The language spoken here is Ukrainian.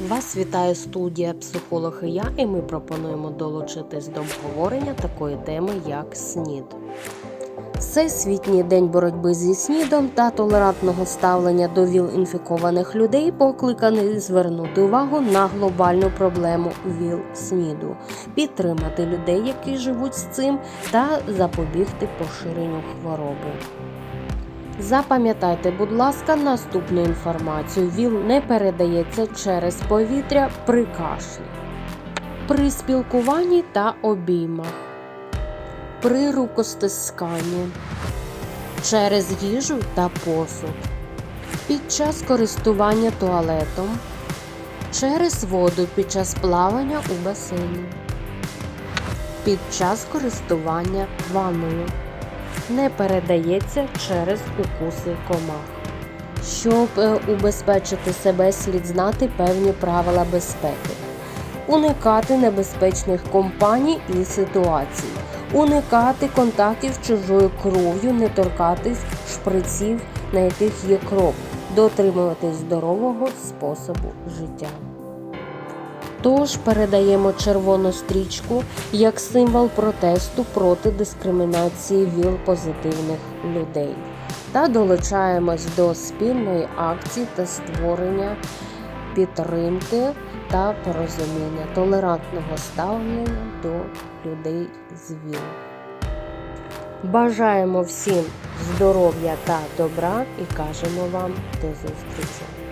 Вас вітає студія Психолог і я, і ми пропонуємо долучитись до обговорення такої теми, як СНІД. Всесвітній день боротьби зі СНІДом та толерантного ставлення до ВІЛ-інфікованих людей покликаний звернути увагу на глобальну проблему ВІЛ-СНІДу, підтримати людей, які живуть з цим, та запобігти поширенню хвороби. Запам'ятайте, будь ласка, наступну інформацію. ВІЛ не передається через повітря при кашлі, при спілкуванні та обіймах, при рукостисканні, через їжу та посуд, під час користування туалетом, через воду під час плавання у басейні, під час користування ванною не передається через укуси комах. Щоб е, убезпечити себе, слід знати певні правила безпеки, уникати небезпечних компаній і ситуацій, уникати контактів з чужою кров'ю, не торкатись шприців, на яких є кров, дотримуватись здорового способу життя. Тож передаємо червону стрічку як символ протесту проти дискримінації ВІЛ-позитивних людей та долучаємось до спільної акції та створення підтримки та порозуміння толерантного ставлення до людей з ВІЛ. Бажаємо всім здоров'я та добра і кажемо вам до зустрічі!